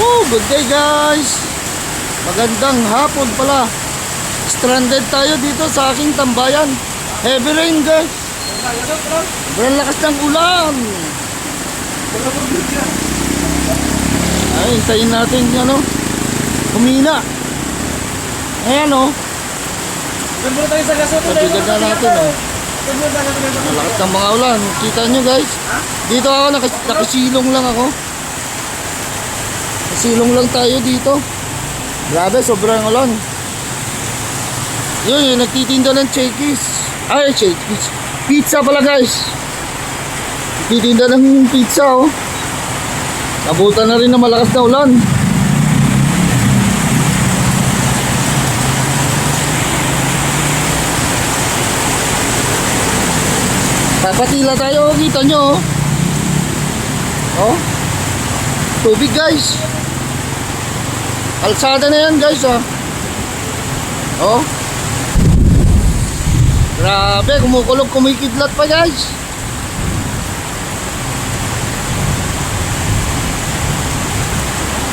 Oh, good day guys. Magandang hapon pala. Stranded tayo dito sa aking tambayan. Heavy rain guys. Sobrang lakas ng ulan. Ay, hintayin natin ano. Humina. Ayan oh. Sa gasoto. Pabigan na natin oh. Doon muna tayo sa gasoto. Ang lakas ng mga ulan. Kita nyo guys. Dito ako, nakas- nakasilong lang ako. Nakasilong lang tayo dito. Grabe, sobrang ulan. Yun, yung nagtitinda ng Shakey's. Ay, Shakey's. Pizza pala guys. Nagtitinda ng pizza oh. Nabutan na rin ng malakas na ulan. Papatila tayo, oh. kita nyo. oh. Oh. Tubig guys. Kalsada na yan guys ah. Oh. Grabe, kumukulog, kumikidlat pa guys.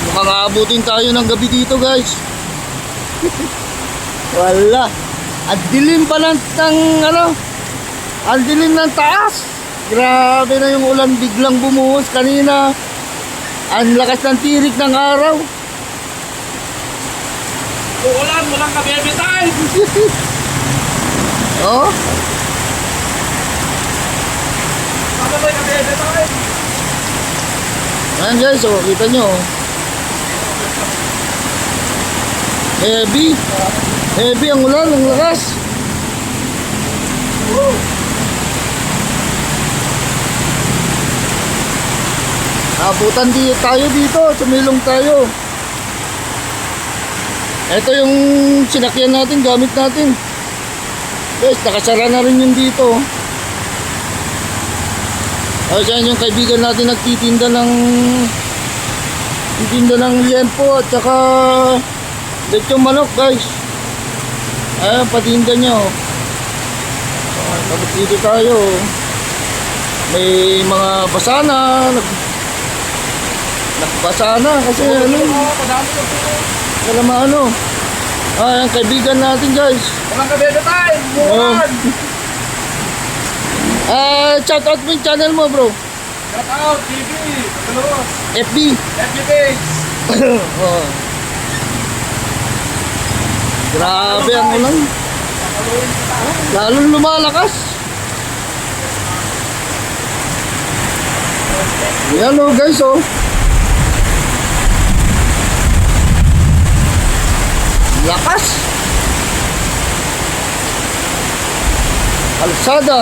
Mukhang aabutin tayo ng gabi dito guys. Wala. At dilim pa ng, ng ano, ang dilim ng taas. Grabe na yung ulan biglang bumuhos kanina. Ang lakas ng tirik ng araw. Uulan, walang kabebe time. Oh, Ano ba yung kabebe time? ayan guys, oh, kita nyo. oh. Heavy. Heavy ang ulan, ang lakas. Abutan di tayo dito, sumilong tayo. Ito yung sinakyan natin, gamit natin. Guys, nakasara na rin yung dito. Ay, yan yung kaibigan natin nagtitinda ng titinda ng liempo at saka lechong manok guys. Ayan, patinda niya oh. Tapos dito tayo. May mga basana. Nag, nagbasana kasi ano. Madami puno. Wala maano. Ayan, kaibigan natin guys. Walang kabebe time. Uulan. Ah, shout out mo yung channel mo bro. Shout out, TV. Pagkalos. FB. FB page. oh. Grabe ang ulan. Lalong lumalakas. Yan oh guys oh. Lakas. Kalsada.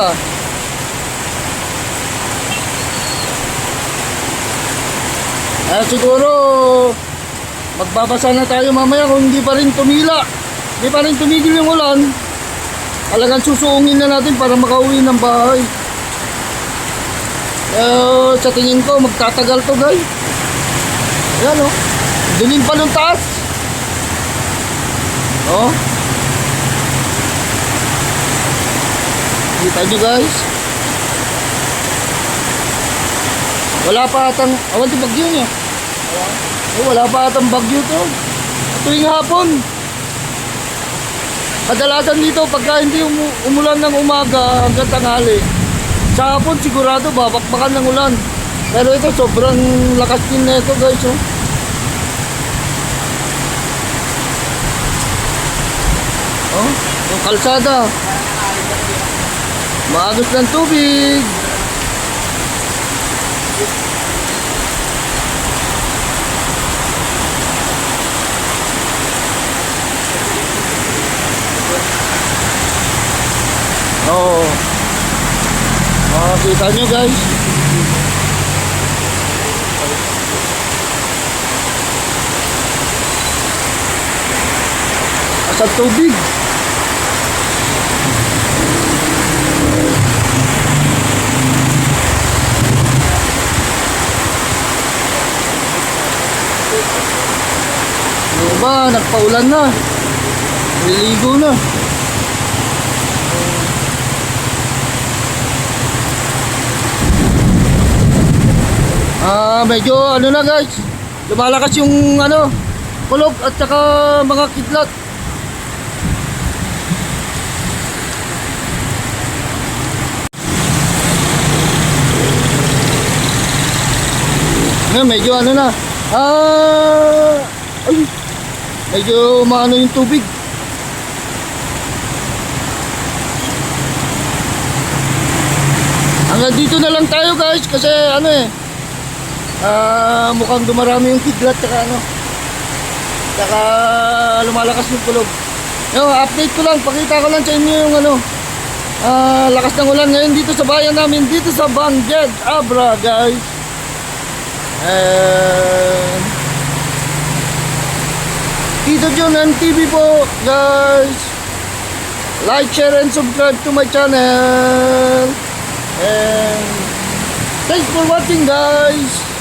Eh siguro magbabasa na tayo mamaya kung hindi pa rin tumila. Hindi pa rin tumigil yung ulan. Talagang susuungin na natin para makauwi ng bahay. Eh, sa tingin ko magtatagal to guys. Ayan oh. Dilim pa ng taas. Oh. Kita nyo guys. Wala pa atang, awan di bagyo niya. Oh, wala pa atang bagyo to. Tuwing hapon. Kadalasan dito pagka hindi umu- umulan ng umaga hanggang tanghali. Sa hapon sigurado babakbakan ng ulan. Pero ito sobrang lakas din na ito guys. Oh. Oh, yung kalsada. Maagos ng tubig. Oo. Makakita nyo guys. Sa tubig. Ano ba? Nagpaulan na. Niligo na. Ah, medyo ano na guys. lumalakas yung ano, kulog at saka mga kidlat. Ngayon, medyo ano na. Ah, ay, medyo maano yung tubig. Hanggang dito na lang tayo guys kasi ano eh. Ah, mukhang dumarami yung kidlat tsaka ano. Tsaka lumalakas yung kulog. Yung update ko lang, pakita ko lang sa inyo yung ano. Ah, lakas ng ulan ngayon dito sa bayan namin, dito sa Bangged, Abra guys. And Tito and TV po guys. Like, share, and subscribe to my channel. And thanks for watching guys.